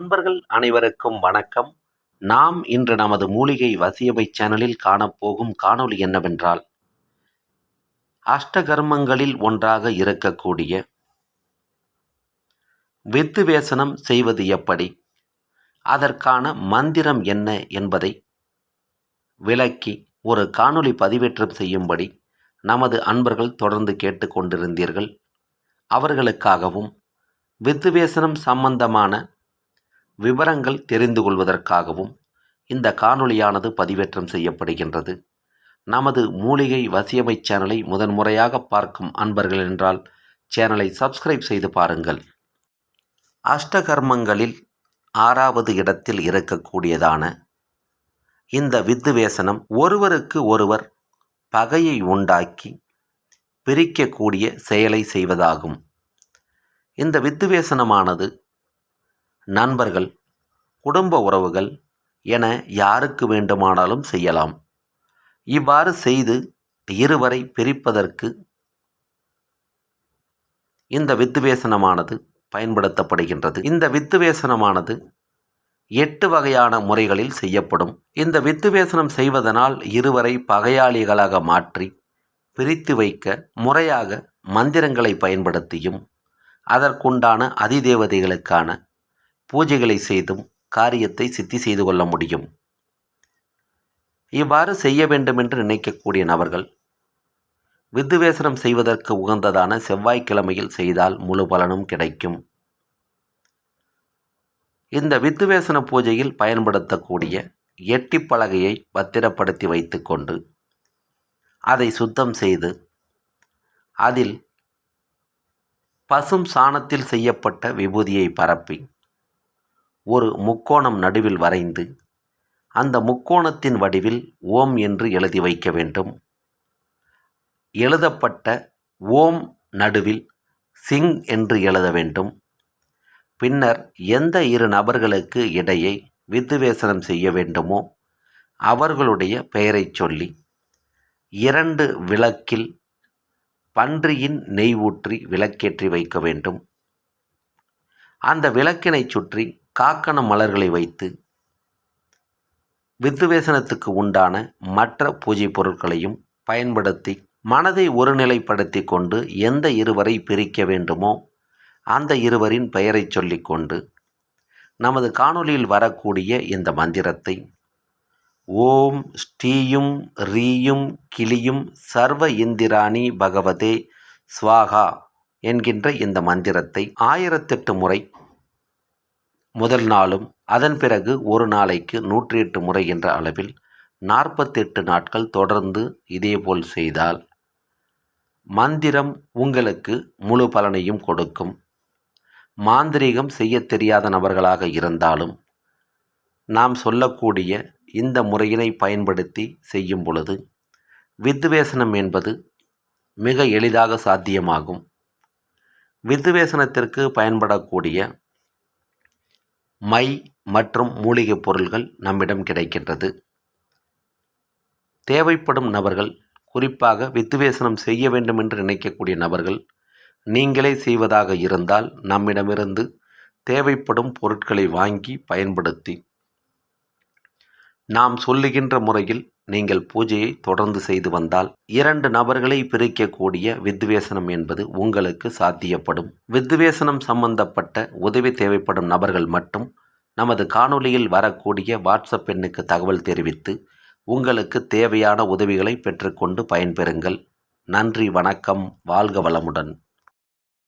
நண்பர்கள் அனைவருக்கும் வணக்கம். நாம் இன்று நமது மூலிகை வசியமை சேனலில் காணப்போகும் காணொளி என்னவென்றால் அஷ்டகர்மங்களில் ஒன்றாக இருக்கக்கூடிய வித்து வேசனம் செய்வது எப்படி? அதற்கான மந்திரம் என்ன என்பதை விளக்கி ஒரு காணொலி பதிவேற்றம் செய்யும்படி நமது அன்பர்கள் தொடர்ந்து கேட்டுக்கொண்டிருந்தீர்கள். அவர்களுக்காகவும் வித்துவேசனம் சம்பந்தமான விவரங்கள் தெரிந்து கொள்வதற்காகவும் இந்த காணொளியானது பதிவேற்றம் செய்யப்படுகின்றது. நமது மூலிகை வசியமை சேனலை முதன்முறையாக பார்க்கும் அன்பர்கள் என்றால் சேனலை சப்ஸ்கிரைப் செய்து பாருங்கள். அஷ்டகர்மங்களில் ஆறாவது இடத்தில் இருக்கக்கூடியதான இந்த வித்துவேசனம் ஒருவருக்கு ஒருவர் பகையை உண்டாக்கி பிரிக்கக்கூடிய செயலை செய்வதாகும். இந்த வித்துவேசனமானது நண்பர்கள் குடும்ப உறவுகள் என யாருக்கு வேண்டுமானாலும் செய்யலாம். இவ்வாறு செய்து இருவரை பிரிப்பதற்கு இந்த வித்துவேசனமானது பயன்படுத்தப்படுகின்றது. இந்த வித்துவேசனமானது எட்டு வகையான முறைகளில் செய்யப்படும். இந்த வித்துவேசனம் செய்வதனால் இருவரை பகையாளிகளாக மாற்றி பிரித்து வைக்க முறையாக மந்திரங்களை பயன்படுத்தியும் அதற்குண்டான அதிதேவதைகளுக்கான பூஜைகளை செய்தும் காரியத்தை சித்தி செய்து கொள்ள முடியும். இவ்வாறு செய்ய வேண்டுமென்று நினைக்கக்கூடிய நபர்கள் வித்துவேசனம் செய்வதற்கு உகந்ததான செவ்வாய்க்கிழமையில் செய்தால் முழு பலனும் கிடைக்கும். இந்த வித்துவேசன பூஜையில் பயன்படுத்தக்கூடிய எட்டி பலகையை பத்திரப்படுத்தி வைத்துக்கொண்டு அதை சுத்தம் செய்து அதில் பசும் சாணத்தில் செய்யப்பட்ட விபூதியை பரப்பி ஒரு முக்கோணம் நடுவில் வரைந்து அந்த முக்கோணத்தின் வடிவில் ஓம் என்று எழுதி வைக்க வேண்டும். எழுதப்பட்ட ஓம் நடுவில் சிங் என்று எழுத வேண்டும். பின்னர் எந்த இரு நபர்களுக்கு இடையே வித்துவேசனம் செய்ய வேண்டுமோ அவர்களுடைய பெயரைச் சொல்லி இரண்டு விளக்கில் பன்றியின் நெய் ஊற்றி விளக்கேற்றி வைக்க வேண்டும். அந்த விளக்கினை சுற்றி காக்கண மலர்களை வைத்து வித்துவேசனத்துக்கு உண்டான மற்ற பூஜை பொருட்களையும் பயன்படுத்தி மனதை ஒருநிலைப்படுத்தி கொண்டு எந்த இருவரை பிரிக்க வேண்டுமோ அந்த இருவரின் பெயரை சொல்லிக்கொண்டு நமது காணொலியில் வரக்கூடிய இந்த மந்திரத்தை ஓம் ஸ்ரீயும் ரீயும் கிளியும் சர்வ இந்திராணி பகவதே ஸ்வாகா என்கின்ற இந்த மந்திரத்தை ஆயிரத்தெட்டு முறை முதல் நாளும் அதன் பிறகு ஒரு நாளைக்கு நூற்றி எட்டு முறை என்ற அளவில் நாற்பத்தெட்டு நாட்கள் தொடர்ந்து இதேபோல் செய்தால் மந்திரம் உங்களுக்கு முழு பலனையும் கொடுக்கும். மாந்திரீகம் செய்ய தெரியாத நபர்களாக இருந்தாலும் நாம் சொல்லக்கூடிய இந்த முறையினை பயன்படுத்தி செய்யும் பொழுது வித்துவேசனம் என்பது மிக எளிதாக சாத்தியமாகும். வித்துவேசனத்திற்கு பயன்படக்கூடிய மை மற்றும் மூலிகைப் பொருள்கள் நம்மிடம் கிடைக்கின்றது. தேவைப்படும் நபர்கள் குறிப்பாக வித்துவேசனம் செய்ய வேண்டும் என்று நினைக்கக்கூடிய நபர்கள் நீங்களே செய்வதாக இருந்தால் நம்மிடமிருந்து தேவைப்படும் பொருட்களை வாங்கி பயன்படுத்தி நாம் சொல்லுகின்ற முறையில் நீங்கள் பூஜையை தொடர்ந்து செய்து வந்தால் இரண்டு நபர்களை பிரிக்கக்கூடிய வித்வேசனம் என்பது உங்களுக்கு சாத்தியப்படும். வித்வேசனம் சம்பந்தப்பட்ட உதவி தேவைப்படும் நபர்கள் மட்டும் நமது காணொளியில் வரக்கூடிய வாட்ஸ்அப் எண்ணுக்கு தகவல் தெரிவித்து உங்களுக்கு தேவையான உதவிகளை பெற்றுக்கொண்டு பயன்பெறுங்கள். நன்றி வணக்கம் வாழ்க வளமுடன்.